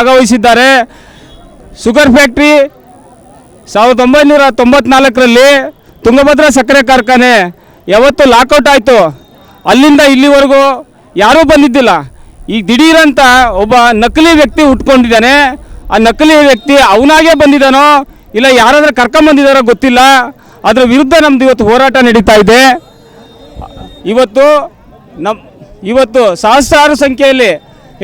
ಭಾಗವಹಿಸಿದ್ದಾರೆ. Sugar factory ಸಾವಿರದ ಒಂಬೈನೂರ ತೊಂಬತ್ನಾಲ್ಕರಲ್ಲಿ ತುಂಗಭದ್ರಾ ಸಕ್ಕರೆ ಕಾರ್ಖಾನೆ ಯಾವತ್ತು ಲಾಕೌಟ್ ಆಯಿತು. ಅಲ್ಲಿಂದ ಇಲ್ಲಿವರೆಗೂ ಯಾರೂ ಬಂದಿದ್ದಿಲ್ಲ. ಈಗ ದಿಢೀರಂತ ಒಬ್ಬ ನಕಲಿ ವ್ಯಕ್ತಿ ಉಟ್ಕೊಂಡಿದ್ದಾನೆ. ಆ ನಕಲಿ ವ್ಯಕ್ತಿ ಅವನಾಗೇ ಬಂದಿದ್ದಾನೋ ಇಲ್ಲ ಯಾರಾದರೂ ಕರ್ಕೊಂಬಂದಿದ್ದಾರೋ ಗೊತ್ತಿಲ್ಲ. ಅದರ ವಿರುದ್ಧ ನಮ್ದು ಇವತ್ತು ಹೋರಾಟ ನಡೀತಾ ಇದೆ. ಇವತ್ತು ನಮ್, ಇವತ್ತು ಸಹಸ್ರಾರು ಸಂಖ್ಯೆಯಲ್ಲಿ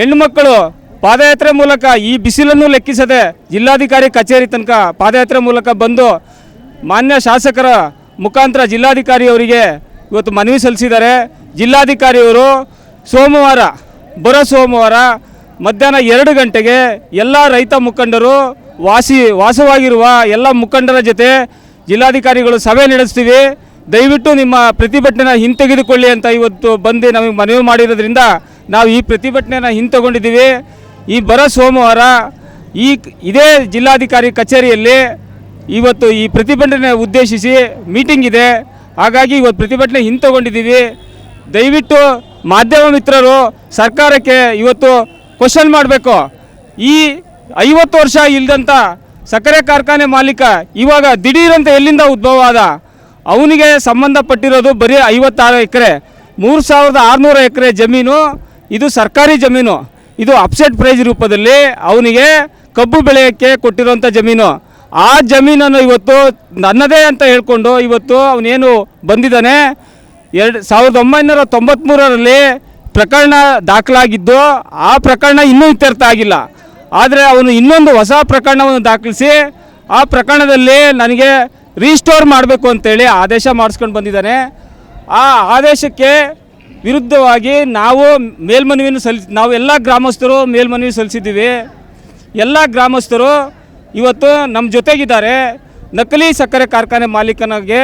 ಹೆಣ್ಣುಮಕ್ಕಳು ಪಾದಯಾತ್ರೆ ಮೂಲಕ ಈ ಬಿಸಿಲನ್ನು ಲೆಕ್ಕಿಸದೆ ಜಿಲ್ಲಾಧಿಕಾರಿ ಕಚೇರಿ ತನಕ ಪಾದಯಾತ್ರೆ ಮೂಲಕ ಬಂದು ಮಾನ್ಯ ಶಾಸಕರ ಮುಖಾಂತರ ಜಿಲ್ಲಾಧಿಕಾರಿ ಅವರಿಗೆ ಇವತ್ತು ಮನವಿ ಸಲ್ಲಿಸಿದ್ದಾರೆ. ಜಿಲ್ಲಾಧಿಕಾರಿಯವರು ಸೋಮವಾರ, ಬರೋ ಸೋಮವಾರ ಮಧ್ಯಾಹ್ನ ಎರಡು ಗಂಟೆಗೆ ಎಲ್ಲ ರೈತ ಮುಖಂಡರು ವಾಸಿ, ವಾಸವಾಗಿರುವ ಎಲ್ಲ ಮುಖಂಡರ ಜೊತೆ ಜಿಲ್ಲಾಧಿಕಾರಿಗಳು ಸಭೆ ನಡೆಸ್ತೀವಿ. ದಯವಿಟ್ಟು ನಿಮ್ಮ ಪ್ರತಿಭಟನೆನ ಹಿಂತೆಗೆದುಕೊಳ್ಳಿ ಅಂತ ಇವತ್ತು ಬಂದು ನಮಗೆ ಮನವಿ ಮಾಡಿರೋದ್ರಿಂದ ನಾವು ಈ ಪ್ರತಿಭಟನೆನ ಹಿಂತೆಗೊಂಡಿದ್ದೀವಿ. ಈ ಬರೋ ಸೋಮವಾರ ಈ ಇದೇ ಜಿಲ್ಲಾಧಿಕಾರಿ ಕಚೇರಿಯಲ್ಲಿ ಇವತ್ತು ಈ ಪ್ರತಿಭಟನೆ ಉದ್ದೇಶಿಸಿ ಮೀಟಿಂಗ್ ಇದೆ. ಹಾಗಾಗಿ ಇವತ್ತು ಪ್ರತಿಭಟನೆ ಹಿಂತಗೊಂಡಿದ್ದೀವಿ. ದಯವಿಟ್ಟು ಮಾಧ್ಯಮ ಮಿತ್ರರು ಸರ್ಕಾರಕ್ಕೆ ಇವತ್ತು ಕ್ವಶನ್ ಮಾಡಬೇಕು. ಈ ಐವತ್ತು ವರ್ಷ ಇಲ್ಲದಂಥ ಸಕ್ಕರೆ ಕಾರ್ಖಾನೆ ಮಾಲೀಕ ಇವಾಗ ದಿಢೀರಂತ ಎಲ್ಲಿಂದ ಉದ್ಭವ ಆದ? ಅವನಿಗೆ ಸಂಬಂಧಪಟ್ಟಿರೋದು ಬರೀ ಐವತ್ತಾರು ಎಕರೆ. ಮೂರು ಸಾವಿರದ ಆರುನೂರು ಎಕರೆ ಜಮೀನು, ಇದು ಸರ್ಕಾರಿ ಜಮೀನು. ಇದು ಅಪ್ಸೆಟ್ ಪ್ರೈಸ್ ರೂಪದಲ್ಲಿ ಅವನಿಗೆ ಕಬ್ಬು ಬೆಳೆಯೋಕ್ಕೆ ಕೊಟ್ಟಿರುವಂಥ ಜಮೀನು. ಆ ಜಮೀನನ್ನು ಇವತ್ತು ನನ್ನದೇ ಅಂತ ಹೇಳಿಕೊಂಡು ಇವತ್ತು ಅವನೇನು ಬಂದಿದ್ದಾನೆ? ಎರಡು ಸಾವಿರದ ಒಂಬೈನೂರ ತೊಂಬತ್ತ್ಮೂರರಲ್ಲಿ ಪ್ರಕರಣ ದಾಖಲಾಗಿದ್ದು ಆ ಪ್ರಕರಣ ಇನ್ನೂ ಇತ್ಯರ್ಥ ಆಗಿಲ್ಲ. ಆದರೆ ಅವನು ಇನ್ನೊಂದು ಹೊಸ ಪ್ರಕರಣವನ್ನು ದಾಖಲಿಸಿ ಆ ಪ್ರಕರಣದಲ್ಲಿ ನನಗೆ ರೀಸ್ಟೋರ್ ಮಾಡಬೇಕು ಅಂತೇಳಿ ಆದೇಶ ಮಾಡಿಸ್ಕೊಂಡು ಬಂದಿದ್ದಾನೆ. ಆ ಆದೇಶಕ್ಕೆ ವಿರುದ್ಧವಾಗಿ ನಾವು ಮೇಲ್ಮನವಿಯನ್ನು ಸಲ್ಲಿಸಿ ನಾವು ಎಲ್ಲ ಗ್ರಾಮಸ್ಥರು ಮೇಲ್ಮನವಿ ಸಲ್ಲಿಸಿದ್ದೀವಿ. ಎಲ್ಲ ಗ್ರಾಮಸ್ಥರು ಇವತ್ತು ನಮ್ಮ ಜೊತೆಗಿದ್ದಾರೆ. ನಕಲಿ ಸಕ್ಕರೆ ಕಾರ್ಖಾನೆ ಮಾಲೀಕನಿಗೆ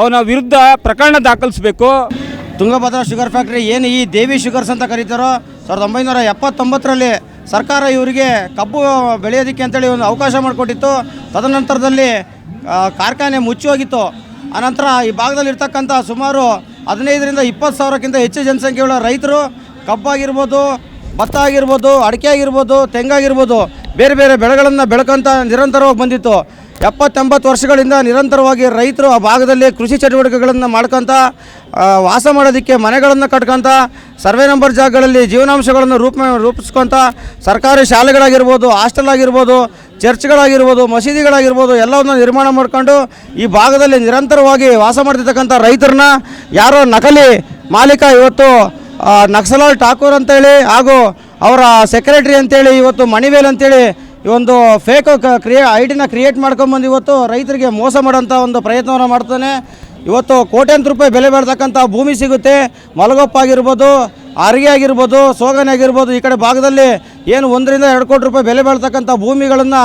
ಅವನ ವಿರುದ್ಧ ಪ್ರಕರಣ ದಾಖಲಿಸಬೇಕು. ತುಂಗಭದ್ರಾ ಶುಗರ್ ಫ್ಯಾಕ್ಟ್ರಿ ಏನು ಈ ದೇವಿ ಶುಗರ್ಸ್ ಅಂತ ಕರೀತಾರೋ, ಸಾವಿರದ ಒಂಬೈನೂರ ಎಪ್ಪತ್ತೊಂಬತ್ತರಲ್ಲಿ ಸರ್ಕಾರ ಇವರಿಗೆ ಕಬ್ಬು ಬೆಳೆಯೋದಕ್ಕೆ ಅಂತೇಳಿ ಒಂದು ಅವಕಾಶ ಮಾಡಿಕೊಟ್ಟಿತ್ತು. ತದನಂತರದಲ್ಲಿ ಕಾರ್ಖಾನೆ ಮುಚ್ಚಿ ಹೋಗಿತ್ತು. ಆನಂತರ ಈ ಭಾಗದಲ್ಲಿರ್ತಕ್ಕಂಥ ಸುಮಾರು ಹದಿನೈದರಿಂದ ಇಪ್ಪತ್ತು ಸಾವಿರಕ್ಕಿಂತ ಹೆಚ್ಚು ಜನಸಂಖ್ಯೆಯುಳ್ಳ ರೈತರು, ಕಬ್ಬಾಗಿರ್ಬೋದು ಭತ್ತ ಆಗಿರ್ಬೋದು ಅಡಿಕೆ ಆಗಿರ್ಬೋದು ತೆಂಗಾಗಿರ್ಬೋದು, ಬೇರೆ ಬೇರೆ ಬೆಳೆಗಳನ್ನು ಬೆಳ್ಕೊಂತ ನಿರಂತರವಾಗಿ ಬಂದಿತ್ತು. ಎಪ್ಪತ್ತೆಂಬತ್ತು ವರ್ಷಗಳಿಂದ ನಿರಂತರವಾಗಿ ರೈತರು ಆ ಭಾಗದಲ್ಲಿ ಕೃಷಿ ಚಟುವಟಿಕೆಗಳನ್ನು ಮಾಡ್ಕೊಂತ ವಾಸ ಮಾಡೋದಕ್ಕೆ ಮನೆಗಳನ್ನು ಕಟ್ಕೊಂತ, ಸರ್ವೆ ನಂಬರ್ ಜಾಗಗಳಲ್ಲಿ ಜೀವನಾಂಶಗಳನ್ನು ರೂಪ, ರೂಪಿಸ್ಕೊತ, ಸರ್ಕಾರಿ ಶಾಲೆಗಳಾಗಿರ್ಬೋದು, ಹಾಸ್ಟೆಲ್ ಆಗಿರ್ಬೋದು, ಚರ್ಚ್ಗಳಾಗಿರ್ಬೋದು, ಮಸೀದಿಗಳಾಗಿರ್ಬೋದು, ಎಲ್ಲವನ್ನು ನಿರ್ಮಾಣ ಮಾಡ್ಕೊಂಡು ಈ ಭಾಗದಲ್ಲಿ ನಿರಂತರವಾಗಿ ವಾಸ ಮಾಡ್ತಿರ್ತಕ್ಕಂಥ ರೈತರನ್ನ ಯಾರೋ ನಕಲಿ ಮಾಲೀಕ ಇವತ್ತು ನಕ್ಸಲಾಲ್ ಠಾಕೂರ್ ಅಂತೇಳಿ ಹಾಗೂ ಅವರ ಸೆಕ್ರೆಟರಿ ಅಂತೇಳಿ ಇವತ್ತು ಮಣಿವೇಲ್ ಅಂತೇಳಿ ಈ ಒಂದು ಫೇಕ್ ಕ್ರಿಯೇ ಐಡಿನ ಕ್ರಿಯೇಟ್ ಮಾಡ್ಕೊಂಬಂದು ಇವತ್ತು ರೈತರಿಗೆ ಮೋಸ ಮಾಡೋಂಥ ಒಂದು ಪ್ರಯತ್ನವನ್ನು ಮಾಡ್ತಾನೆ. ಇವತ್ತು ಕೋಟ್ಯಾಂತರ ರೂಪಾಯಿ ಬೆಲೆ ಬಾಳ್ತಕ್ಕಂಥ ಭೂಮಿ ಸಿಗುತ್ತೆ. ಮಲಗೊಪ್ಪ ಆಗಿರ್ಬೋದು, ಅರಿಗೆ ಆಗಿರ್ಬೋದು ಸೋಗನೆ ಆಗಿರ್ಬೋದು, ಈ ಕಡೆ ಭಾಗದಲ್ಲಿ ಏನು ಒಂದರಿಂದ ಎರಡು ಕೋಟಿ ರೂಪಾಯಿ ಬೆಲೆ ಬಾಳ್ತಕ್ಕಂಥ ಭೂಮಿಗಳನ್ನು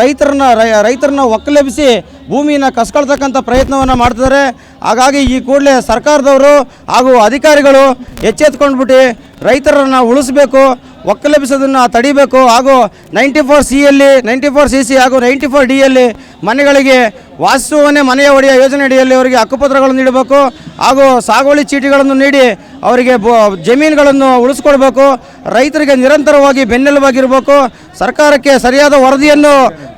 ರೈತರನ್ನ ರೈತರನ್ನ ಒಕ್ಕಲೆಬಿಸಿ ಭೂಮಿನ ಕಸ್ಕೊಳ್ತಕ್ಕಂಥ ಪ್ರಯತ್ನವನ್ನು ಮಾಡ್ತಿದ್ದಾರೆ. ಹಾಗಾಗಿ ಈ ಕೂಡಲೇ ಸರ್ಕಾರದವರು ಹಾಗೂ ಅಧಿಕಾರಿಗಳು ಎಚ್ಚೆತ್ಕೊಂಡ್ಬಿಟ್ಟು ರೈತರನ್ನು ಉಳಿಸ್ಬೇಕು. ಒಕ್ಕಲೆಬ್ಬಿಸೋದನ್ನು ತಡಿಬೇಕು. ಹಾಗೂ ನೈಂಟಿ ಫೋರ್ ಸಿಯಲ್ಲಿ ನೈಂಟಿ ಫೋರ್ ಸಿ ಸಿ ಹಾಗೂ ನೈಂಟಿ ಫೋರ್ ಡಿಯಲ್ಲಿ ಮನೆಗಳಿಗೆ ವಾಸಿಸುವನೆ ಮನೆಯ ಒಡೆಯ ಯೋಜನೆ ಅಡಿಯಲ್ಲಿ ಅವರಿಗೆ ಹಕ್ಕುಪತ್ರಗಳನ್ನು ನೀಡಬೇಕು. ಹಾಗೂ ಸಾಗುವಳಿ ಚೀಟಿಗಳನ್ನು ನೀಡಿ ಅವರಿಗೆ ಬೊ, ಜಮೀನುಗಳನ್ನು ಉಳಿಸ್ಕೊಡ್ಬೇಕು. ರೈತರಿಗೆ ನಿರಂತರವಾಗಿ ಬೆನ್ನೆಲುಬಾಗಿರಬೇಕು. ಸರ್ಕಾರಕ್ಕೆ ಸರಿಯಾದ ವರದಿಯನ್ನು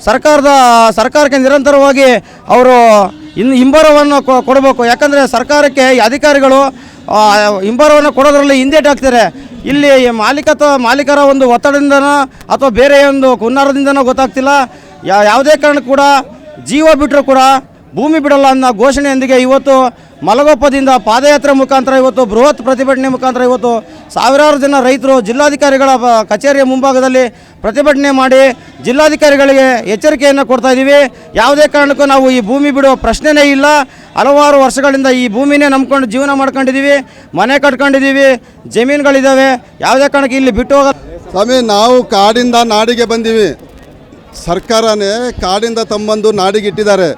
ಸರ್ಕಾರದ, ಸರ್ಕಾರಕ್ಕೆ ನಿರಂತರವಾಗಿ ಅವರು ಇನ್ನು ಹಿಂಬರವನ್ನು ಕೊಡಬೇಕು. ಯಾಕಂದರೆ ಸರ್ಕಾರಕ್ಕೆ ಅಧಿಕಾರಿಗಳು ಹಿಂಬರವನ್ನು ಕೊಡೋದ್ರಲ್ಲಿ ಹಿಂದೇಟಾಗ್ತಾರೆ ಇಲ್ಲಿ ಮಾಲೀಕತ್ವ ಮಾಲೀಕರ ಒಂದು ಒತ್ತಡದಿಂದನೋ ಅಥವಾ ಬೇರೆ ಒಂದು ಕುನ್ನಾರದಿಂದನೋ ಗೊತ್ತಾಗ್ತಿಲ್ಲ. ಯಾವುದೇ ಕಾರಣ ಕೂಡ ಜೀವ ಬಿಟ್ಟರು ಕೂಡ ಭೂಮಿ ಬಿಡಲ್ಲ ಅನ್ನೋ ಘೋಷಣೆಯೊಂದಿಗೆ ಇವತ್ತು ಮಲಗೊಪ್ಪದಿಂದ ಪಾದಯಾತ್ರೆ ಮುಖಾಂತರ ಇವತ್ತು ಬೃಹತ್ ಪ್ರತಿಭಟನೆ ಮುಖಾಂತರ ಇವತ್ತು ಸಾವಿರಾರು ಜನ ರೈತರು ಜಿಲ್ಲಾಧಿಕಾರಿಗಳ ಕಚೇರಿಯ ಮುಂಭಾಗದಲ್ಲಿ ಪ್ರತಿಭಟನೆ ಮಾಡಿ ಜಿಲ್ಲಾಧಿಕಾರಿಗಳಿಗೆ ಎಚ್ಚರಿಕೆಯನ್ನು ಕೊಡ್ತಾ ಇದ್ದೀವಿ. ಯಾವುದೇ ಕಾರಣಕ್ಕೂ ನಾವು ಈ ಭೂಮಿ ಬಿಡುವ ಪ್ರಶ್ನೆನೇ ಇಲ್ಲ. ಹಲವಾರು ವರ್ಷಗಳಿಂದ ಈ ಭೂಮಿನೇ ನಂಬ್ಕೊಂಡು ಜೀವನ ಮಾಡ್ಕೊಂಡಿದ್ದೀವಿ. ಮನೆ ಕಟ್ಕೊಂಡಿದ್ದೀವಿ. ಜಮೀನುಗಳಿದ್ದಾವೆ. ಯಾವುದೇ ಕಾರಣಕ್ಕೆ ಇಲ್ಲಿ ಬಿಟ್ಟು ಹೋಗ ಸ್ವಾಮಿ, ನಾವು ಕಾಡಿಂದ ನಾಡಿಗೆ ಬಂದೀವಿ. ಸರ್ಕಾರನೇ ಕಾಡಿಂದ ತಂಬಂದು ನಾಡಿಗೆ ಇಟ್ಟಿದ್ದಾರೆ.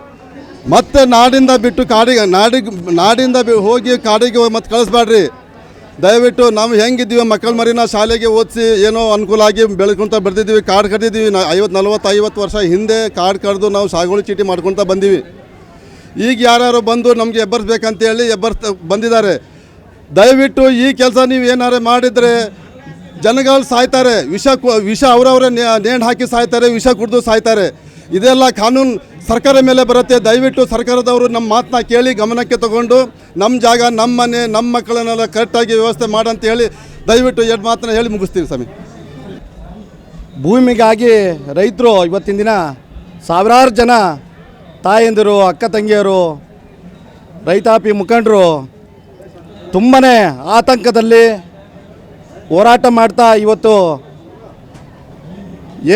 ಮತ್ತೆ ನಾಡಿಂದ ಬಿಟ್ಟು ಕಾಡಿಗೆ, ನಾಡಿಗೆ, ನಾಡಿಂದ ಹೋಗಿ ಕಾಡಿಗೆ ಮತ್ತೆ ಕಳಿಸ್ಬೇಡ್ರಿ ದಯವಿಟ್ಟು ನಾವು ಹೆಂಗಿದ್ದೀವಿ ಮಕ್ಕಳ ಮರಿನ ಶಾಲೆಗೆ ಓದಿಸಿ ಏನೋ ಅನುಕೂಲ ಆಗಿ ಬೆಳ್ಕೊತ ಬರ್ತಿದ್ದೀವಿ ಕಾಡು ಕಟ್ಟಿದ್ದೀವಿ. ನಾ ಐವತ್ತು ನಲ್ವತ್ತು, ಐವತ್ತು ವರ್ಷ ಹಿಂದೆ ಕಾಡು ಕಡ್ದು ನಾವು ಸಾಗುವಳಿ ಚೀಟಿ ಮಾಡ್ಕೊತ ಬಂದೀವಿ. ಈಗ ಯಾರ್ಯಾರು ಬಂದು ನಮಗೆ ಎಬ್ಬರಿಸ್ಬೇಕಂತೇಳಿ ಎಬ್ಬರ್ಸ್ ಬಂದಿದ್ದಾರೆ. ದಯವಿಟ್ಟು ಈ ಕೆಲಸ ನೀವು ಏನಾರು ಮಾಡಿದರೆ ಜನಗಳು ಸಾಯ್ತಾರೆ. ವಿಷ ವಿಷ ಅವರವರೇ ನೇಣು ಹಾಕಿ ಸಾಯ್ತಾರೆ, ವಿಷ ಕುಡಿದು ಸಾಯ್ತಾರೆ. ಇದೆಲ್ಲ ಕಾನೂನು ಸರ್ಕಾರ ಮೇಲೆ ಬರುತ್ತೆ. ದಯವಿಟ್ಟು ಸರ್ಕಾರದವರು ನಮ್ಮ ಮಾತನ್ನ ಕೇಳಿ ಗಮನಕ್ಕೆ ತಗೊಂಡು ನಮ್ಮ ಜಾಗ, ನಮ್ಮ ಮನೆ, ನಮ್ಮ ಮಕ್ಕಳನ್ನೆಲ್ಲ ಕರೆಕ್ಟಾಗಿ ವ್ಯವಸ್ಥೆ ಮಾಡಂತ ಹೇಳಿ ದಯವಿಟ್ಟು ಎರಡು ಮಾತನ್ನ ಹೇಳಿ ಮುಗಿಸ್ತೀವಿ ಸ್ವಾಮಿ. ಭೂಮಿಗಾಗಿ ರೈತರು ಇವತ್ತಿನ ದಿನ ಸಾವಿರಾರು ಜನ ತಾಯಂದಿರು, ಅಕ್ಕ ತಂಗಿಯರು, ರೈತಾಪಿ ಮುಖಂಡರು ತುಂಬಾ ಆತಂಕದಲ್ಲಿ ಹೋರಾಟ ಮಾಡ್ತಾ ಇವತ್ತು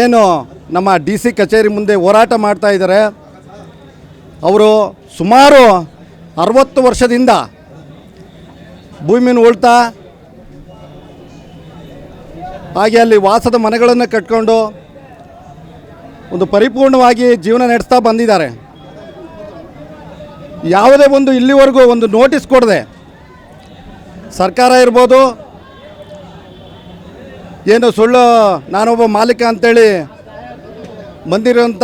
ಏನು ನಮ್ಮ ಡಿ ಸಿ ಕಚೇರಿ ಮುಂದೆ ಹೋರಾಟ ಮಾಡ್ತಾ ಇದ್ದಾರೆ. ಅವರು ಸುಮಾರು ಅರವತ್ತು ವರ್ಷದಿಂದ ಭೂಮಿನ ಉಳ್ತಾ ಹಾಗೆ ಅಲ್ಲಿ ವಾಸದ ಮನೆಗಳನ್ನು ಕಟ್ಕೊಂಡು ಒಂದು ಪರಿಪೂರ್ಣವಾಗಿ ಜೀವನ ನಡೆಸ್ತಾ ಬಂದಿದ್ದಾರೆ. ಯಾವುದೇ ಒಂದು ಇಲ್ಲಿವರೆಗೂ ಒಂದು ನೋಟಿಸ್ ಕೊಡದೆ ಸರ್ಕಾರ ಇರ್ಬೋದು, ಏನು ಸುಳ್ಳು, ನಾನೊಬ್ಬ ಮಾಲೀಕ ಅಂತೇಳಿ ಬಂದಿರೋಂಥ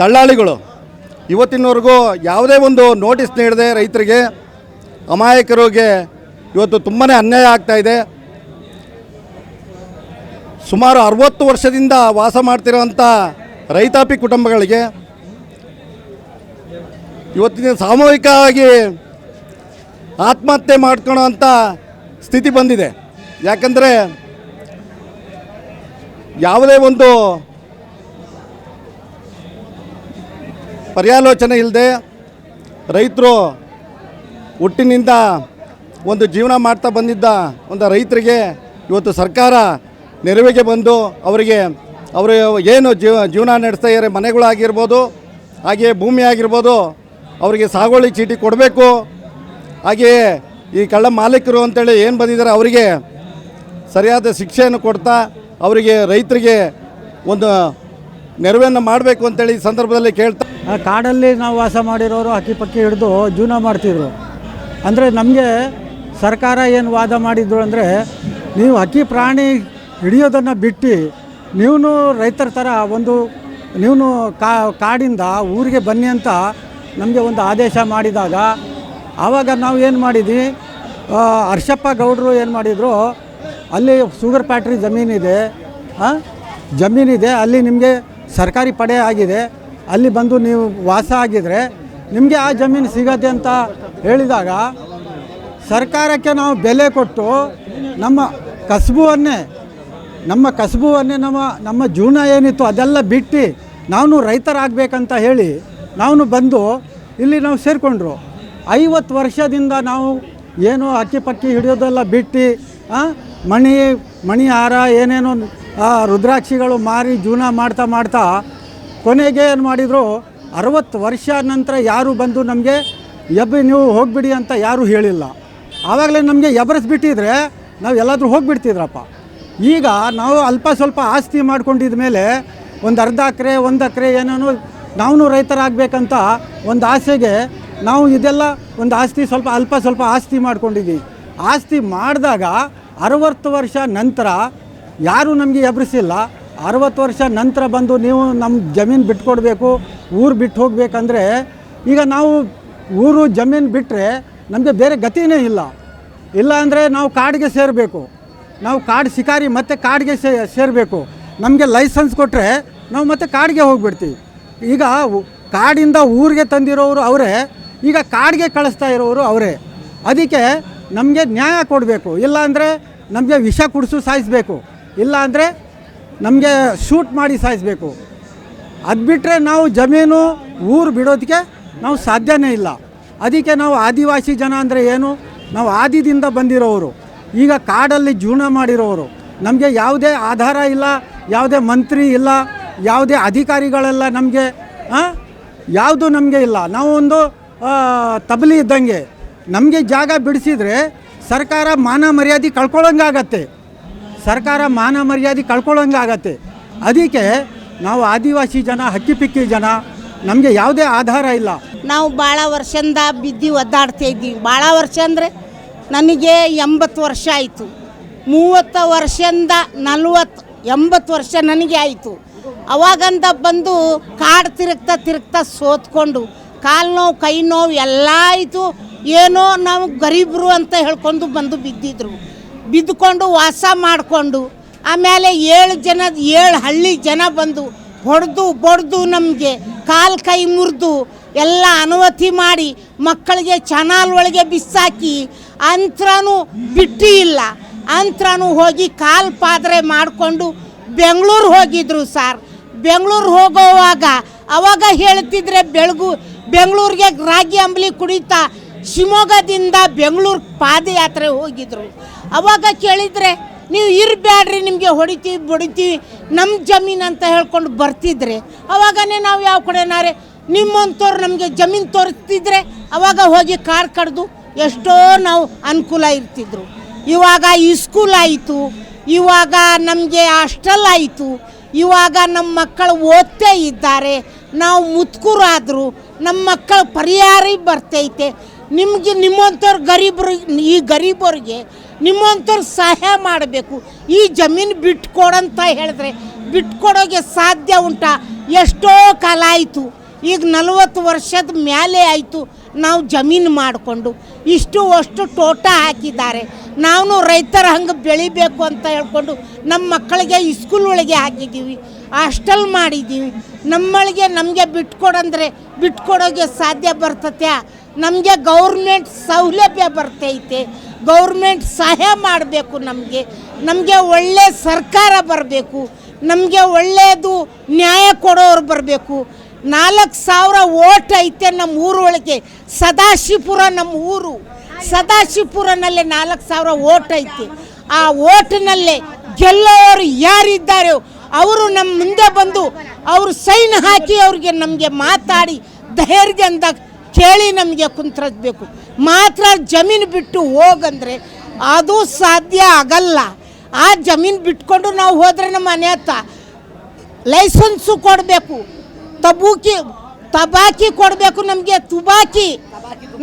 ದಳ್ಳಾಳಿಗಳು. ಇವತ್ತಿನವರೆಗೂ ಯಾವುದೇ ಒಂದು ನೋಟಿಸ್ ನೀಡದೆ ರೈತರಿಗೆ ಅಮಾಯಕರಿಗೆ ಇವತ್ತು ತುಂಬಾ ಅನ್ಯಾಯ ಆಗ್ತಾ ಇದೆ. ಸುಮಾರು ಅರವತ್ತು ವರ್ಷದಿಂದ ವಾಸ ಮಾಡ್ತಿರೋಂಥ ರೈತಾಪಿ ಕುಟುಂಬಗಳಿಗೆ ಇವತ್ತಿನ ಸಾಮೂಹಿಕವಾಗಿ ಆತ್ಮಹತ್ಯೆ ಮಾಡ್ಕೊಳ್ಳೋ ಸ್ಥಿತಿ ಬಂದಿದೆ. ಯಾಕಂದರೆ ಯಾವುದೇ ಒಂದು ಪರ್ಯಾಲೋಚನೆ ಇಲ್ಲದೆ ರೈತರು ಹುಟ್ಟಿನಿಂದ ಒಂದು ಜೀವನ ಮಾಡ್ತಾ ಬಂದಿದ್ದ ಒಂದು ರೈತರಿಗೆ ಇವತ್ತು ಸರ್ಕಾರ ನೆರವಿಗೆ ಬಂದು ಅವರಿಗೆ ಅವರು ಏನು ಜೀವ, ಜೀವನ ನಡೆಸ್ತಾ ಇದ್ದಾರೆ ಮನೆಗಳಾಗಿರ್ಬೋದು ಹಾಗೆಯೇ ಭೂಮಿ ಆಗಿರ್ಬೋದು, ಅವರಿಗೆ ಸಾಗುವಳಿ ಚೀಟಿ ಕೊಡಬೇಕು. ಹಾಗೆಯೇ ಈ ಕಳ್ಳ ಮಾಲೀಕರು ಅಂತೇಳಿ ಏನು ಬಂದಿದ್ದಾರೆ, ಅವರಿಗೆ ಸರಿಯಾದ ಶಿಕ್ಷೆಯನ್ನು ಕೊಡ್ತಾ ಅವರಿಗೆ ರೈತರಿಗೆ ಒಂದು ನೆರವನ್ನು ಮಾಡಬೇಕು ಅಂತೇಳಿ ಈ ಸಂದರ್ಭದಲ್ಲಿ ಕೇಳ್ತಾ ಕಾಡಲ್ಲಿ ನಾವು ವಾಸ ಮಾಡಿರೋರು ಹಕ್ಕಿ ಪಕ್ಕಿ ಹಿಡಿದು ಜೀವನ ಮಾಡ್ತಿದ್ರು. ಅಂದರೆ ನಮಗೆ ಸರ್ಕಾರ ಏನು ವಾದ ಮಾಡಿದ್ರು ಅಂದರೆ, ನೀವು ಹಕ್ಕಿ ಪ್ರಾಣಿ ಹಿಡಿಯೋದನ್ನು ಬಿಟ್ಟು ನೀವು ರೈತರ ಥರ ಒಂದು ನೀವು ಕಾ, ಕಾಡಿಂದ ಊರಿಗೆ ಬನ್ನಿ ಅಂತ ನಮಗೆ ಒಂದು ಆದೇಶ ಮಾಡಿದಾಗ, ಆವಾಗ ನಾವು ಏನು ಮಾಡಿದ್ವಿ? ಹರ್ಷಪ್ಪ ಗೌಡರು ಏನು ಮಾಡಿದರು? ಅಲ್ಲಿ ಶುಗರ್ ಫ್ಯಾಕ್ಟ್ರಿ ಜಮೀನಿದೆ. ಜಮೀನಿದೆ, ಅಲ್ಲಿ ನಿಮಗೆ ಸರ್ಕಾರಿ ಪಡೆ ಆಗಿದೆ, ಅಲ್ಲಿ ಬಂದು ನೀವು ವಾಸ ಆಗಿದ್ರೆ ನಿಮಗೆ ಆ ಜಮೀನು ಸಿಗತ್ತೆ ಅಂತ ಹೇಳಿದಾಗ ಸರ್ಕಾರಕ್ಕೆ ನಾವು ಬೆಲೆ ಕೊಟ್ಟು ನಮ್ಮ ಕಸಬುವನ್ನೇ ನಮ್ಮ ಕಸಬುವನ್ನೇ, ನಮ್ಮ ನಮ್ಮ ಜೀವನ ಏನಿತ್ತು ಅದೆಲ್ಲ ಬಿಟ್ಟು ನಾವು ರೈತರಾಗಬೇಕಂತ ಹೇಳಿ ನಾವು ಬಂದು ಇಲ್ಲಿ ನಾವು ಸೇರಿಕೊಂಡ್ರು. ಐವತ್ತು ವರ್ಷದಿಂದ ನಾವು ಏನು ಅಕ್ಕಿ ಪಕ್ಕಿ ಹಿಡಿಯೋದೆಲ್ಲ ಬಿಟ್ಟು ಮಣಿ ಮಣಿ ಹಾರ, ಏನೇನೋ ರುದ್ರಾಕ್ಷಿಗಳು ಮಾರಿ ಜೀವನ ಮಾಡ್ತಾ ಮಾಡ್ತಾ ಕೊನೆಗೆ ಏನು ಮಾಡಿದರು, ಅರವತ್ತು ವರ್ಷ ನಂತರ ಯಾರು ಬಂದು ನಮಗೆ, ಎಬ್ಬಿ ನೀವು ಹೋಗಿಬಿಡಿ ಅಂತ ಯಾರೂ ಹೇಳಿಲ್ಲ. ಆವಾಗಲೇ ನಮಗೆ ಎಬರಿಸ್ಬಿಟ್ಟಿದ್ರೆ ನಾವು ಎಲ್ಲಾದರೂ ಹೋಗಿಬಿಡ್ತಿದ್ರಪ್ಪ. ಈಗ ನಾವು ಅಲ್ಪ ಸ್ವಲ್ಪ ಆಸ್ತಿ ಮಾಡ್ಕೊಂಡಿದ ಮೇಲೆ ಒಂದು ಅರ್ಧ ಎಕರೆ, ಒಂದು ಎಕರೆ ಏನೇನೋ ನಾವು ರೈತರಾಗಬೇಕಂತ ಒಂದು ಆಸೆಗೆ ನಾವು ಇದೆಲ್ಲ ಒಂದು ಆಸ್ತಿ ಸ್ವಲ್ಪ, ಅಲ್ಪ ಸ್ವಲ್ಪ ಆಸ್ತಿ ಮಾಡ್ಕೊಂಡಿದ್ದೀವಿ ಆಸ್ತಿ ಮಾಡಿದಾಗ ಅರವತ್ತು ವರ್ಷ ನಂತರ ಯಾರೂ ನಮಗೆ ಎಬ್ರಿಸಿಲ್ಲ. ಅರವತ್ತು ವರ್ಷ ನಂತರ ಬಂದು ನೀವು ನಮ್ಮ ಜಮೀನು ಬಿಟ್ಕೊಡ್ಬೇಕು, ಊರು ಬಿಟ್ಟು ಹೋಗಬೇಕಂದ್ರೆ ಈಗ ನಾವು ಊರು ಜಮೀನು ಬಿಟ್ಟರೆ ನಮಗೆ ಬೇರೆ ಗತಿನೇ ಇಲ್ಲ. ಇಲ್ಲ ಅಂದರೆ ನಾವು ಕಾಡಿಗೆ ಸೇರಬೇಕು. ನಾವು ಕಾಡು ಶಿಕಾರಿ ಮತ್ತೆ ಕಾಡಿಗೆ ಸೇರಬೇಕು. ನಮಗೆ ಲೈಸೆನ್ಸ್ ಕೊಟ್ಟರೆ ನಾವು ಮತ್ತೆ ಕಾಡಿಗೆ ಹೋಗ್ಬಿಡ್ತೀವಿ. ಈಗ ಕಾಡಿಂದ ಊರಿಗೆ ತಂದಿರೋರು ಅವರೇ, ಈಗ ಕಾಡಿಗೆ ಕಳಿಸ್ತಾ ಇರೋರು ಅವರೇ. ಅದಕ್ಕೆ ನಮಗೆ ನ್ಯಾಯ ಕೊಡಬೇಕು. ಇಲ್ಲ ಅಂದರೆ ನಮಗೆ ವಿಷ ಕುಡಿಸು ಸಾಯಿಸಬೇಕು. ಇಲ್ಲ ಅಂದರೆ ನಮಗೆ ಶೂಟ್ ಮಾಡಿ ಸಾಯಿಸಬೇಕು. ಅದು ಬಿಟ್ಟರೆ ನಾವು ಜಮೀನು, ಊರು ಬಿಡೋದಕ್ಕೆ ನಾವು ಸಾಧ್ಯನೇ ಇಲ್ಲ. ಅದಕ್ಕೆ ನಾವು ಆದಿವಾಸಿ ಜನ ಅಂದರೆ ಏನು? ನಾವು ಆದಿದಿಂದ ಬಂದಿರೋರು ಈಗ ಕಾಡಲ್ಲಿ ಜೀವನ ಮಾಡಿರೋರು ನಮಗೆ ಯಾವುದೇ ಆಧಾರ ಇಲ್ಲ, ಯಾವುದೇ ಮಂತ್ರಿ ಇಲ್ಲ, ಯಾವುದೇ ಅಧಿಕಾರಿಗಳೆಲ್ಲ ನಮಗೆ ಯಾವುದು ನಮಗೆ ಇಲ್ಲ. ನಾವು ಒಂದು ತಬಲಿ ಇದ್ದಂಗೆ. ನಮಗೆ ಜಾಗ ಬಿಡಿಸಿದ್ರೆ ಸರ್ಕಾರ ಮಾನ ಮರ್ಯಾದೆ ಕಳ್ಕೊಳ್ಳೋಂಗಾಗತ್ತೆ. ಸರ್ಕಾರ ಮಾನ ಮರ್ಯಾದೆ ಕಳ್ಕೊಳ್ಳೋಂಗಾಗತ್ತೆ. ಅದಕ್ಕೆ ನಾವು ಆದಿವಾಸಿ ಜನ, ಹಕ್ಕಿಪಿಕ್ಕಿ ಜನ, ನಮಗೆ ಯಾವುದೇ ಆಧಾರ ಇಲ್ಲ. ನಾವು ಭಾಳ ವರ್ಷದಿಂದ ಬಿದ್ದು ಒದ್ದಾಡ್ತಾ ಇದ್ದೀವಿ. ಭಾಳ ವರ್ಷ ಅಂದರೆ ನನಗೆ ಎಂಬತ್ತು ವರ್ಷ ಆಯಿತು. ಮೂವತ್ತು ವರ್ಷದಿಂದ ನಲ್ವತ್ತು, ಎಂಬತ್ತು ವರ್ಷ ನನಗೆ ಆಯಿತು. ಅವಾಗಂದ ಬಂದು ಕಾಡು ತಿರುಗ್ತಾ ತಿರುಗ್ತಾ ಸೋತ್ಕೊಂಡು ಕಾಲು ನೋವು ಕೈ ನೋವು ಎಲ್ಲ ಆಯಿತು. ಏನೋ ನಾವು ಗರೀಬರು ಅಂತ ಹೇಳ್ಕೊಂಡು ಬಂದು ಬಿದ್ದಿದ್ರು. ಬಿದ್ದುಕೊಂಡು ವಾಸ ಮಾಡಿಕೊಂಡು ಆಮೇಲೆ ಏಳು ಜನ, ಏಳು ಹಳ್ಳಿ ಜನ ಬಂದು ಹೊಡೆದು ಬಡ್ದು ನಮಗೆ ಕಾಲು ಕೈ ಮುರಿದು ಎಲ್ಲ ಅನುಮತಿ ಮಾಡಿ ಮಕ್ಕಳಿಗೆ ಚಾನಲ್ ಒಳಗೆ ಬಿಸಾಕಿ ಅಂತ್ರನೂ ಬಿಟ್ಟಿ ಇಲ್ಲ. ಅಂತ್ರನೂ ಹೋಗಿ ಕಾಲು ಪಾದ್ರೆ ಮಾಡಿಕೊಂಡು ಬೆಂಗಳೂರು ಹೋಗಿದ್ರು ಸರ್. ಬೆಂಗಳೂರು ಹೋಗೋವಾಗ ಅವಾಗ ಹೇಳ್ತಿದ್ರೆ ಬೆಳಗು, ಬೆಂಗಳೂರಿಗೆ ರಾಗಿ ಅಂಬಲಿ ಕುಡಿತಾ ಶಿವಮೊಗ್ಗದಿಂದ ಬೆಂಗಳೂರು ಪಾದಯಾತ್ರೆ ಹೋಗಿದ್ರು. ಅವಾಗ ಕೇಳಿದರೆ, ನೀವು ಇರಬೇಡ್ರಿ ನಿಮಗೆ ಹೊಡಿತೀವಿ, ಬಡಿತೀವಿ ನಮ್ಮ ಜಮೀನು ಅಂತ ಹೇಳ್ಕೊಂಡು ಬರ್ತಿದ್ರೆ, ಅವಾಗನೇ ನಾವು ಯಾವ ಕಡೆನಾರೆ ನಿಮ್ಮಂಥವ್ರು ನಮಗೆ ಜಮೀನು ತೋರಿಸ್ತಿದ್ರೆ, ಅವಾಗ ಹೋಗಿ ಕಾರ್ ಕಡ್ದು ಎಷ್ಟೋ ನಾವು ಅನುಕೂಲ ಇರ್ತಿದ್ರು. ಇವಾಗ ಸ್ಕೂಲ್ ಆಯಿತು, ಇವಾಗ ನಮಗೆ ಹಾಸ್ಟೆಲ್ ಆಯಿತು, ಇವಾಗ ನಮ್ಮ ಮಕ್ಕಳು ಓದ್ತೇ ಇದ್ದಾರೆ, ನಾವು ಮುತ್ಕೂರಾದರೂ ನಮ್ಮ ಮಕ್ಕಳು ಪರಿಹಾರ ಬರ್ತೈತೆ ನಿಮಗೆ ನಿಮ್ಮಂಥವ್ರು ಗರೀಬ್ರು ಈ ಗರೀಬರಿಗೆ ನಿಮ್ಮಂಥವ್ರು ಸಹಾಯ ಮಾಡಬೇಕು. ಈ ಜಮೀನು ಬಿಟ್ಕೊಡಂತ ಹೇಳಿದ್ರೆ ಬಿಟ್ಕೊಡೋಗೆ ಸಾಧ್ಯ ಉಂಟಾ? ಎಷ್ಟೋ ಕಾಲ ಆಯಿತು. ಈಗ ನಲವತ್ತು ವರ್ಷದ ಮೇಲೆ ಆಯಿತು ನಾವು ಜಮೀನು ಮಾಡಿಕೊಂಡು. ಇಷ್ಟು ಅಷ್ಟು ತೋಟ ಹಾಕಿದ್ದಾರೆ. ನಾವು ರೈತರ ಹಂಗೆ ಬೆಳಿಬೇಕು ಅಂತ ಹೇಳ್ಕೊಂಡು ನಮ್ಮ ಮಕ್ಕಳಿಗೆ ಇಸ್ಕೂಲ್ ಒಳಗೆ ಹಾಕಿದ್ದೀವಿ. ಹಾಸ್ಟೆಲ್ ಮಾಡಿದ್ದೀವಿ. ನಮ್ಮಳಿಗೆ ನಮಗೆ ಬಿಟ್ಕೊಡಂದ್ರೆ ಬಿಟ್ಕೊಡೋಗೆ ಸಾಧ್ಯ ಬರ್ತತ್ಯಾ? ನಮಗೆ ಗೌರ್ಮೆಂಟ್ ಸೌಲಭ್ಯ ಬರ್ತೈತೆ, ಗೌರ್ಮೆಂಟ್ ಸಹಾಯ ಮಾಡಬೇಕು ನಮಗೆ ನಮಗೆ ಒಳ್ಳೆ ಸರ್ಕಾರ ಬರಬೇಕು, ನಮಗೆ ಒಳ್ಳೆಯದು ನ್ಯಾಯ ಕೊಡೋರು ಬರಬೇಕು. ನಾಲ್ಕು ಸಾವಿರ ಓಟ್ ಐತೆ ನಮ್ಮ ಊರೊಳಗೆ ಸದಾಶಿವಪುರ ನಮ್ಮ ಊರು. ಸದಾಶಿವಪುರನಲ್ಲೇ ನಾಲ್ಕು ಸಾವಿರ ಓಟ್ ಐತೆ. ಆ ಓಟ್ನಲ್ಲೇ ಗೆಲ್ಲೋರು ಯಾರಿದ್ದಾರೋ ಅವರು ನಮ್ಮ ಮುಂದೆ ಬಂದು ಅವರು ಸೈನ್ ಹಾಕಿ ಅವ್ರಿಗೆ ನಮಗೆ ಮಾತಾಡಿ ಧೈರ್ಯದಿಂದ ಕೇಳಿ ನಮಗೆ ಕುಂತ್ರಬೇಕು ಮಾತ್ರ ಜಮೀನು ಬಿಟ್ಟು ಹೋಗಂದ್ರೆ ಅದು ಸಾಧ್ಯ ಆಗಲ್ಲ. ಆ ಜಮೀನು ಬಿಟ್ಕೊಂಡು ನಾವು ಹೋದರೆ ನಮ್ಮ ಮನೆ ಹತ್ತ ಲೈಸೆನ್ಸು ಕೊಡಬೇಕು. ತಬೂಕಿ, ತಬಾಕಿ ಕೊಡಬೇಕು ನಮಗೆ, ತುಬಾಕಿ.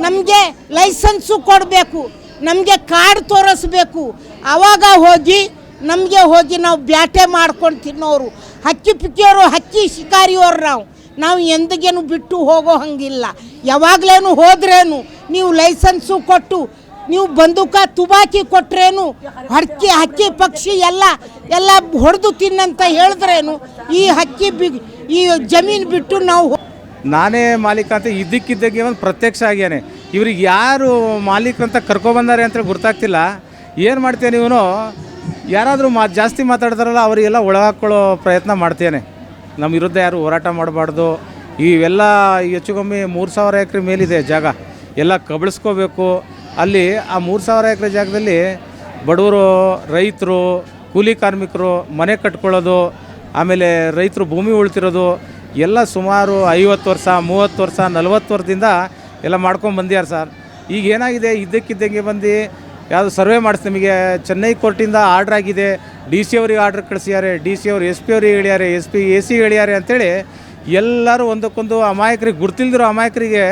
ನಮಗೆ ಲೈಸೆನ್ಸು ಕೊಡಬೇಕು. ನಮಗೆ ಕಾರ್ಡ್ ತೋರಿಸ್ಬೇಕು. ಆವಾಗ ಹೋಗಿ ನಮಗೆ ಹೋಗಿ ನಾವು ಬ್ಯಾಟೆ ಮಾಡ್ಕೊಂಡು ತಿನ್ನೋರು. ಹಕ್ಕಿ ಪಿಕ್ಕಿಯೋರು, ಹಕ್ಕಿ ಶಿಕಾರಿಯವರು ನಾವು. ನಾವು ಎಂದಿಗೇನು ಬಿಟ್ಟು ಹೋಗೋ ಹಂಗಿಲ್ಲ. ಯಾವಾಗಲೇನು ಹೋದ್ರೇನು, ನೀವು ಲೈಸೆನ್ಸು ಕೊಟ್ಟು, ನೀವು ಬಂದೂಕ ತುಬಾಕಿ ಕೊಟ್ರೇನು, ಹಕ್ಕಿ ಹಕ್ಕಿ ಪಕ್ಷಿ ಎಲ್ಲ ಎಲ್ಲ ಹೊಡೆದು ತಿನ್ನಂತ ಹೇಳಿದ್ರೇನು, ಈ ಹಕ್ಕಿ ಬಿ, ಈ ಜಮೀನು ಬಿಟ್ಟು ನಾವು ನಾನೇ ಮಾಲೀಕ ಅಂತ ಇದ್ದಕ್ಕಿದ್ದಾಗೆ ಒಂದು ಪ್ರತ್ಯಕ್ಷ ಆಗ್ಯಾನೆ. ಇವ್ರಿಗೆ ಯಾರು ಮಾಲೀಕ ಅಂತ ಕರ್ಕೊಬಂದಾರೆ ಅಂತ ಗೊತ್ತಾಗ್ತಿಲ್ಲ. ಏನು ಮಾಡ್ತೇನೆ ಇವನು ಯಾರಾದರೂ ಮಾ, ಜಾಸ್ತಿ ಮಾತಾಡ್ತಾರಲ್ಲ, ಅವರಿಗೆಲ್ಲ ಒಳಗಾಕೊಳ್ಳೋ ಪ್ರಯತ್ನ ಮಾಡ್ತೇನೆ. ನಮ್ಮ ವಿರುದ್ಧ ಯಾರು ಹೋರಾಟ ಮಾಡಬಾರ್ದು. ಇವೆಲ್ಲ ಹೆಚ್ಚು ಕಮ್ಮಿ ಮೂರು ಸಾವಿರ ಎಕರೆ ಮೇಲಿದೆ ಜಾಗ. ಎಲ್ಲ ಕಬಳಿಸ್ಕೋಬೇಕು. ಅಲ್ಲಿ ಆ ಮೂರು ಸಾವಿರ ಎಕರೆ ಜಾಗದಲ್ಲಿ ಬಡವರು, ರೈತರು, ಕೂಲಿ ಕಾರ್ಮಿಕರು, ಮನೆ ಕಟ್ಕೊಳ್ಳೋದು, ಆಮೇಲೆ ರೈತರು ಭೂಮಿ ಉಳ್ತಿರೋದು, ಎಲ್ಲ ಸುಮಾರು ಐವತ್ತು ವರ್ಷ, ಮೂವತ್ತು ವರ್ಷ, ನಲ್ವತ್ತು ವರ್ಷದಿಂದ ಎಲ್ಲ ಮಾಡ್ಕೊಂಡು ಬಂದಿದ್ದಾರೆ ಸರ್. ಈಗ ಏನಾಗಿದೆ? ಇದ್ದಕ್ಕಿದ್ದಂಗೆ ಬಂದು ಯಾವುದು ಸರ್ವೆ ಮಾಡಿಸಿ ನಿಮಗೆ ಚೆನ್ನೈ ಕೋರ್ಟಿಂದ ಆರ್ಡ್ರ್ ಆಗಿದೆ. ಡಿ ಸಿ ಅವ್ರಿಗೆ ಆರ್ಡ್ರ್ ಕಳಿಸಿದ್ದಾರೆ. ಡಿ ಸಿ ಅವ್ರು, ಎಸ್ ಪಿ ಅವ್ರಿಗೆ ಹೇಳ್ಯಾರೆ ಎಸ್ ಪಿ, ಎ ಸಿ ಹೇಳ್ಯಾರೆ ಅಂತೇಳಿ ಎಲ್ಲರೂ ಒಂದಕ್ಕೊಂದು ಅಮಾಯಕರಿಗೆ, ಗುರ್ತಿಲ್ದಿರೋ ಅಮಾಯಕರಿಗೆ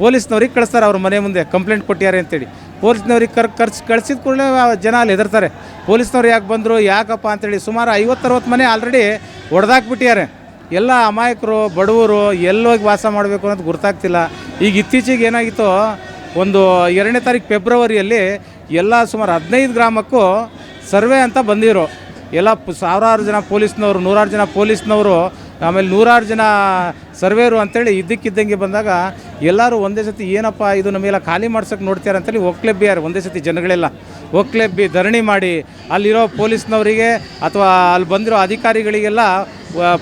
ಪೊಲೀಸ್ನವ್ರಿಗೆ ಕಳಿಸ್ತಾರೆ. ಅವ್ರ ಮನೆ ಮುಂದೆ ಕಂಪ್ಲೇಂಟ್ ಕೊಟ್ಟಿದ್ದಾರೆ ಅಂತೇಳಿ. ಪೊಲೀಸ್ನವ್ರಿಗೆ ಕರ್ ಖರ್ಚು ಕಳಿಸಿದ ಕೂಡಲೇ ಜನ ಅಲ್ಲಿ ಹೆದರ್ತಾರೆ. ಪೊಲೀಸ್ನವ್ರು ಯಾಕೆ ಬಂದರು, ಯಾಕಪ್ಪ ಅಂತೇಳಿ ಸುಮಾರು ಐವತ್ತರವತ್ತು ಮನೆ ಆಲ್ರೆಡಿ ಹೊಡೆದಾಕ್ಬಿಟ್ಟಿದ್ದಾರೆ ಎಲ್ಲ ಅಮಾಯಕರು, ಬಡವರು ಎಲ್ಲೋಗಿ ವಾಸ ಮಾಡಬೇಕು ಅನ್ನೋದು ಗೊತ್ತಾಗ್ತಿಲ್ಲ ಈಗ ಇತ್ತೀಚೆಗೆ ಏನಾಗಿತ್ತು, ಒಂದು ಎರಡನೇ ತಾರೀಕು ಫೆಬ್ರವರಿಯಲ್ಲಿ ಎಲ್ಲ ಸುಮಾರು ಹದಿನೈದು ಗ್ರಾಮಕ್ಕೂ ಸರ್ವೆ ಅಂತ ಬಂದಿರು ಎಲ್ಲ ಸಾವಿರಾರು ಜನ ಪೊಲೀಸ್ನವರು, ನೂರಾರು ಜನ ಪೊಲೀಸ್ನವರು, ಆಮೇಲೆ ನೂರಾರು ಜನ ಸರ್ವೇರು ಅಂತೇಳಿ ಇದ್ದಕ್ಕಿದ್ದಂಗೆ ಬಂದಾಗ ಎಲ್ಲರೂ ಒಂದೇ ಸತಿ, ಏನಪ್ಪ ಇದು ನಮಗೆಲ್ಲ ಖಾಲಿ ಮಾಡ್ಸೋಕ್ಕೆ ನೋಡ್ತಾರೆ? ಅಂತೇಳಿ ಒಕ್ಲೆಬ್ಬಿಯಾರು ಒಂದೇ ಸತಿ ಜನಗಳೆಲ್ಲ. ಒಕ್ಲೆಬ್ಬಿ ಧರಣಿ ಮಾಡಿ ಅಲ್ಲಿರೋ ಪೊಲೀಸ್ನವರಿಗೆ ಅಥವಾ ಅಲ್ಲಿ ಬಂದಿರೋ ಅಧಿಕಾರಿಗಳಿಗೆಲ್ಲ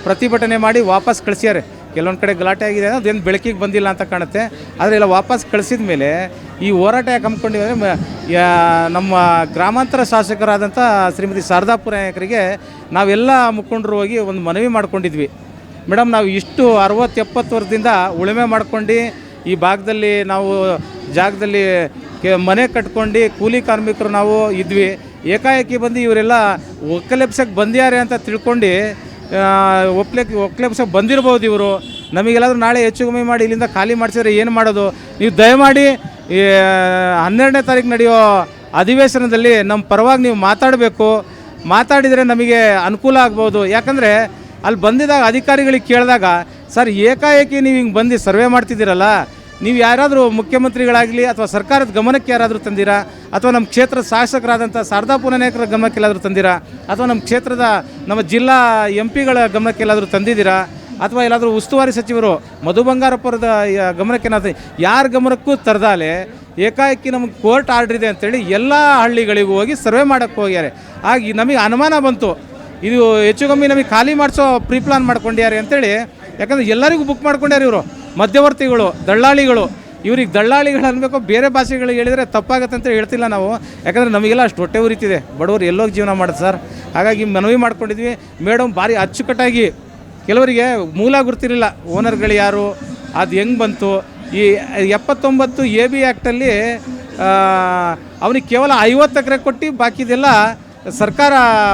ಪ್ರತಿಭಟನೆ ಮಾಡಿ ವಾಪಸ್ ಕಳಿಸ್ಯಾರೆ. ಕೆಲವೊಂದು ಕಡೆ ಗಲಾಟೆ ಆಗಿದೆ ಅದೇನು ಬೆಳಕಿಗೆ ಬಂದಿಲ್ಲ ಅಂತ ಕಾಣುತ್ತೆ. ಆದರೆ ಎಲ್ಲ ವಾಪಸ್ ಕಳಿಸಿದ ಮೇಲೆ ಈ ಹೋರಾಟ ಯಾಕೆ ಹಮ್ಮಿಕೊಂಡಿವೆ ಅಂದರೆ ನಮ್ಮ ಗ್ರಾಮಾಂತರ ಶಾಸಕರಾದಂಥ ಶ್ರೀಮತಿ ಶಾರದಾಪುರ ನಾಯಕರಿಗೆ ನಾವೆಲ್ಲ ಮುಖಂಡರು ಹೋಗಿ ಒಂದು ಮನವಿ ಮಾಡ್ಕೊಂಡಿದ್ವಿ. ಮೇಡಮ್ ನಾವು ಇಷ್ಟು ಅರವತ್ತು ಎಪ್ಪತ್ತು ವರ್ಷದಿಂದ ಉಳುಮೆ ಮಾಡ್ಕೊಂಡು ಈ ಭಾಗದಲ್ಲಿ ನಾವು ಜಾಗದಲ್ಲಿ ಮನೆ ಕಟ್ಕೊಂಡು ಕೂಲಿ ಕಾರ್ಮಿಕರು ನಾವು ಇದ್ವಿ. ಏಕಾಏಕಿ ಬಂದು ಇವರೆಲ್ಲ ಒಕ್ಕಲೆಪ್ಸಕ್ಕೆ ಬಂದ್ಯಾರೆ ಅಂತ ತಿಳ್ಕೊಂಡು ಒಪ್ಲೆಕ್ ಪಕ್ಷ ಬಂದಿರ್ಬೋದು ಇವರು. ನಮಗೆಲ್ಲಾದರೂ ನಾಳೆ ಹೆಚ್ಚು ಕಮ್ಮಿ ಮಾಡಿ ಇಲ್ಲಿಂದ ಖಾಲಿ ಮಾಡಿಸಿದ್ರೆ ಏನು ಮಾಡೋದು? ನೀವು ದಯಮಾಡಿ ಹನ್ನೆರಡನೇ ತಾರೀಕು ನಡೆಯೋ ಅಧಿವೇಶನದಲ್ಲಿ ನಮ್ಮ ಪರವಾಗಿ ನೀವು ಮಾತಾಡಬೇಕು. ಮಾತಾಡಿದರೆ ನಮಗೆ ಅನುಕೂಲ ಆಗ್ಬೋದು. ಯಾಕಂದರೆ ಅಲ್ಲಿ ಬಂದಿದಾಗ ಅಧಿಕಾರಿಗಳಿಗೆ ಕೇಳಿದಾಗ, ಸರ್, ಏಕಾಏಕಿ ನೀವು ಹಿಂಗೆ ಬಂದು ಸರ್ವೆ ಮಾಡ್ತಿದ್ದೀರಲ್ಲ? ನೀವು ಯಾರಾದರೂ ಮುಖ್ಯಮಂತ್ರಿಗಳಾಗಲಿ ಅಥವಾ ಸರ್ಕಾರದ ಗಮನಕ್ಕೆ ಯಾರಾದರೂ ತಂದಿರಾ? ಅಥವಾ ನಮ್ಮ ಕ್ಷೇತ್ರದ ಶಾಸಕರಾದಂಥ ಶಾರದಾ ಪೂರ್ಣನಾಯಕರ ಗಮನಕ್ಕೆ ಎಲ್ಲಾದರೂ ತಂದಿರಾ? ಅಥವಾ ನಮ್ಮ ಕ್ಷೇತ್ರದ ನಮ್ಮ ಜಿಲ್ಲಾ ಎಂ ಪಿಗಳ ಗಮನಕ್ಕೆಲ್ಲಾದರೂ ತಂದಿದ್ದೀರಾ? ಅಥವಾ ಎಲ್ಲಾದರೂ ಉಸ್ತುವಾರಿ ಸಚಿವರು ಮಧು ಬಂಗಾರಪ್ಪರದ ಗಮನಕ್ಕೆ ಯಾರ ಗಮನಕ್ಕೂ ತರದಾಲೆ, ಏಕಾಏಕಿ ನಮಗೆ ಕೋರ್ಟ್ ಆರ್ಡರ್ ಇದೆ ಅಂತೇಳಿ ಎಲ್ಲ ಹಳ್ಳಿಗಳಿಗೂ ಹೋಗಿ ಸರ್ವೆ ಮಾಡೋಕ್ಕೆ ಹೋಗ್ಯಾರೆ. ಆಗ ನಮಗೆ ಅನುಮಾನ ಬಂತು. ಇದು ಹೆಚ್ಚು ಕಮ್ಮಿ ನಮಗೆ ಖಾಲಿ ಮಾಡಿಸೋ ಪ್ರೀಪ್ಲಾನ್ ಮಾಡ್ಕೊಂಡ್ಯಾರೆ ಅಂತೇಳಿ. ಯಾಕಂದ್ರೆ ಎಲ್ಲರಿಗೂ ಬುಕ್ ಮಾಡ್ಕೊಂಡ್ಯಾರ ಇವರು. ಮಧ್ಯವರ್ತಿಗಳು, ದಳ್ಳಾಳಿಗಳು, ಇವ್ರಿಗೆ ದಳ್ಳಾಳಿಗಳು ಅನ್ಬೇಕು, ಬೇರೆ ಭಾಷೆಗಳಿಗೆ ಹೇಳಿದರೆ ತಪ್ಪಾಗತ್ತೆ ಅಂತ ಹೇಳ್ತಿಲ್ಲ ನಾವು. ಯಾಕಂದರೆ ನಮಗೆಲ್ಲ ಅಷ್ಟು ಹೊಟ್ಟೆ ಉರಿತಿದೆ. ಬಡವರು ಎಲ್ಲೋಗಿ ಜೀವನ ಮಾಡೋದು ಸರ್. ಹಾಗಾಗಿ ಮನವಿ ಮಾಡ್ಕೊಂಡಿದ್ವಿ. ಮೇಡಮ್ ಭಾರಿ ಅಚ್ಚುಕಟ್ಟಾಗಿ ಕೆಲವರಿಗೆ ಮೂಲ ಗುರ್ತಿರಲಿಲ್ಲ. ಓನರ್ಗಳು ಯಾರು, ಅದು ಹೆಂಗೆ ಬಂತು? ಈ ಎಪ್ಪತ್ತೊಂಬತ್ತು ಎ ಬಿ ಆ್ಯಕ್ಟಲ್ಲಿ ಅವನಿಗೆ ಕೇವಲ ಐವತ್ತು ಎಕರೆ ಕೊಟ್ಟು ಬಾಕಿದೆಲ್ಲ ಸರ್ಕಾರ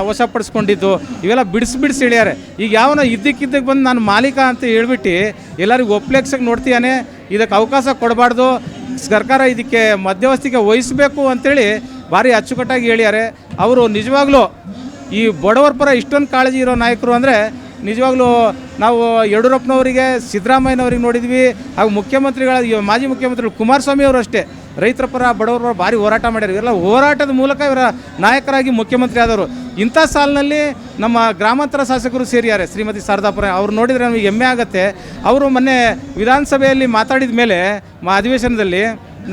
ವಶಪಡಿಸ್ಕೊಂಡಿದ್ದು ಇವೆಲ್ಲ ಬಿಡಿಸಿ ಬಿಡಿಸಿ ಹೇಳ್ಯಾರೆ. ಈಗ ಯಾವನ ಇದ್ದಕ್ಕಿದ್ದಕ್ಕೆ ಬಂದು ನಾನು ಮಾಲೀಕ ಅಂತ ಹೇಳ್ಬಿಟ್ಟು, ಎಲ್ಲರಿಗೂ ಒಪ್ಲೆಕ್ಸಕ್ಕೆ ನೋಡ್ತೀಯಾನೆ, ಇದಕ್ಕೆ ಅವಕಾಶ ಕೊಡಬಾರ್ದು, ಸರ್ಕಾರ ಇದಕ್ಕೆ ಮಧ್ಯವಸ್ಥಿಕೆ ವಹಿಸಬೇಕು ಅಂತೇಳಿ ಭಾರಿ ಅಚ್ಚುಕಟ್ಟಾಗಿ ಹೇಳ್ಯಾರೆ. ಅವರು ನಿಜವಾಗ್ಲೂ ಈ ಬಡವರ ಪರ ಇಷ್ಟೊಂದು ಕಾಳಜಿ ಇರೋ ನಾಯಕರು ಅಂದರೆ ನಿಜವಾಗ್ಲೂ ನಾವು ಯಡಿಯೂರಪ್ಪನವರಿಗೆ, ಸಿದ್ದರಾಮಯ್ಯನವ್ರಿಗೆ ನೋಡಿದ್ವಿ, ಹಾಗೂ ಮುಖ್ಯಮಂತ್ರಿಗಳ, ಮಾಜಿ ಮುಖ್ಯಮಂತ್ರಿಗಳು ಕುಮಾರಸ್ವಾಮಿ ಅವರು ಅಷ್ಟೇ. ರೈತರ ಪರ ಬಡವರ ಭಾರಿ ಹೋರಾಟ ಮಾಡ್ಯಾರ. ಇವೆಲ್ಲ ಹೋರಾಟದ ಮೂಲಕ ಇವರ ನಾಯಕರಾಗಿ ಮುಖ್ಯಮಂತ್ರಿ ಆದವರು. ಇಂಥ ಸಾಲಿನಲ್ಲಿ ನಮ್ಮ ಗ್ರಾಮಾಂತರ ಶಾಸಕರು ಸೇರಿದ್ದಾರೆ ಶ್ರೀಮತಿ ಶಾರದಾಪುರ ಅವ್ರು ನೋಡಿದರೆ ನಮಗೆ ಹೆಮ್ಮೆ ಆಗುತ್ತೆ. ಅವರು ಮೊನ್ನೆ ವಿಧಾನಸಭೆಯಲ್ಲಿ ಮಾತಾಡಿದ ಮೇಲೆ ಮಾ ಅಧಿವೇಶನದಲ್ಲಿ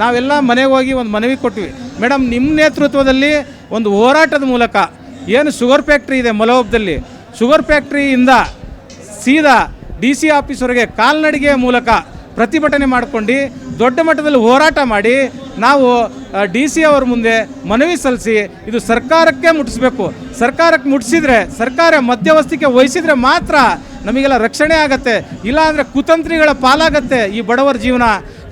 ನಾವೆಲ್ಲ ಮನೆಗೆ ಹೋಗಿ ಒಂದು ಮನವಿ ಕೊಟ್ವಿ. ಮೇಡಮ್, ನಿಮ್ಮ ನೇತೃತ್ವದಲ್ಲಿ ಒಂದು ಹೋರಾಟದ ಮೂಲಕ ಏನು ಶುಗರ್ ಫ್ಯಾಕ್ಟ್ರಿ ಇದೆ ಮಲೋಬ್ದಲ್ಲಿ ಶುಗರ್ ಫ್ಯಾಕ್ಟ್ರಿಯಿಂದ ಸೀದಾ ಡಿ ಸಿ ಆಫೀಸ್ವರೆಗೆ ಕಾಲ್ನಡಿಗೆಯ ಮೂಲಕ ಪ್ರತಿಭಟನೆ ಮಾಡ್ಕೊಂಡು ದೊಡ್ಡ ಮಟ್ಟದಲ್ಲಿ ಹೋರಾಟ ಮಾಡಿ ನಾವು ಡಿ ಸಿ ಅವರ ಮುಂದೆ ಮನವಿ ಸಲ್ಲಿಸಿ ಇದು ಸರ್ಕಾರಕ್ಕೆ ಮುಟ್ಟಿಸ್ಬೇಕು. ಸರ್ಕಾರಕ್ಕೆ ಮುಟ್ಟಿಸಿದ್ರೆ, ಸರ್ಕಾರ ಮಧ್ಯವಸ್ಥಿಕೆ ವಹಿಸಿದರೆ ಮಾತ್ರ ನಮಗೆಲ್ಲ ರಕ್ಷಣೆ ಆಗತ್ತೆ. ಇಲ್ಲಾಂದರೆ ಕುತಂತ್ರಿಗಳ ಪಾಲಾಗತ್ತೆ ಈ ಬಡವರ ಜೀವನ.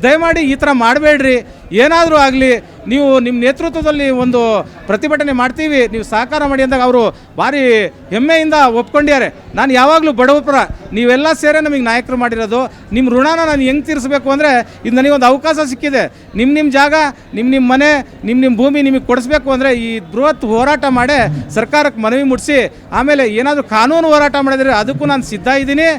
ದಯಮಾಡಿ ಈ ಥರ ಮಾಡಬೇಡ್ರಿ. ಏನಾದರೂ ಆಗಲಿ, ನೀವು ನಿಮ್ಮ ನೇತೃತ್ವದಲ್ಲಿ ಒಂದು ಪ್ರತಿಭಟನೆ ಮಾಡ್ತೀವಿ, ನೀವು ಸಹಕಾರ ಮಾಡಿ ಅಂದಾಗ ಅವರು ಭಾರಿ ಹೆಮ್ಮೆಯಿಂದ ಒಪ್ಕೊಂಡಿದ್ದಾರೆ. ನಾನು ಯಾವಾಗಲೂ ಬಡವಪುರ, ನೀವೆಲ್ಲ ಸೇರೆ ನಮಗೆ ನಾಯಕರು ಮಾಡಿರೋದು. ನಿಮ್ಮ ಋಣನ ನಾನು ಹೆಂಗೆ ತೀರಿಸಬೇಕು ಅಂದರೆ, ಇದು ನನಗೊಂದು ಅವಕಾಶ ಸಿಕ್ಕಿದೆ. ನಿಮ್ಮ ನಿಮ್ಮ ಜಾಗ ನಿಮ್ಮ ನಿಮ್ಮ ಮನೆ ನಿಮ್ಮ ನಿಮ್ಮ ಭೂಮಿ ನಿಮಗೆ ಕೊಡಿಸ್ಬೇಕು ಅಂದರೆ ಈ ಬೃಹತ್ ಹೋರಾಟ ಮಾಡೇ ಸರ್ಕಾರಕ್ಕೆ ಮನವಿ ಮುಟ್ಟಿಸಿ ಆಮೇಲೆ ಏನಾದರೂ ಕಾನೂನು ಹೋರಾಟ ಮಾಡಿದರೆ ಅದಕ್ಕೂ ನಾನು ಸಿದ್ಧ ಇದ್ದೀನಿ.